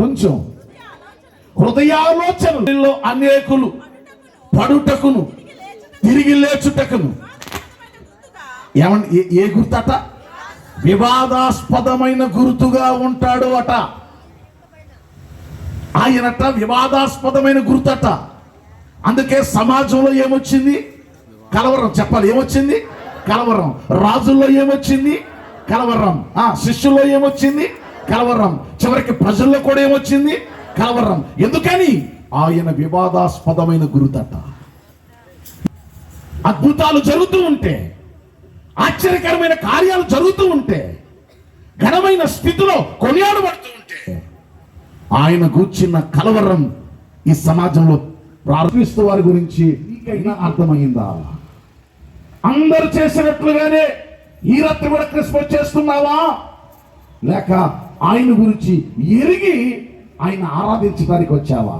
కొంచెం హృదయాలోచనలో అనేకులు పడుటకును తిరిగి లేచుటకును. ఏమన్ ఏ- ఏ గుర్తట? వివాదాస్పదమైన గుర్తుగా ఉంటాడు అట. ఆయనట వివాదాస్పదమైన గుర్తట. అందుకే సమాజంలో ఏమొచ్చింది? కలవరం చెప్పాలి ఏమొచ్చింది? కలవరం. రాజుల్లో ఏమొచ్చింది? కలవరం. ఆ శిష్యుల్లో ఏమొచ్చింది? కలవరం. చివరికి ప్రజల్లో కూడా ఏమొచ్చింది? కలవరం. ఎందుకని? ఆయన వివాదాస్పదమైన గురుతట అద్భుతాలు జరుగుతూ ఉంటే ఆశ్చర్యకరమైన కార్యాలు జరుగుతూ ఉంటే ఘనమైన స్థితిలో కొనియాడబడుతూ ఉంటే ఆయన కూర్చున్న కలవరం ఈ సమాజంలో ప్రారంభిస్తూ వారి గురించి మీకైనా అర్థమైందా? అందరు చేసినట్లుగానే ఈ రాత్రి కూడా క్రిస్మస్ చేస్తున్నావా? లేక ఆయన గురించి ఎరిగి ఆయన ఆరాధించడానికి వచ్చావా?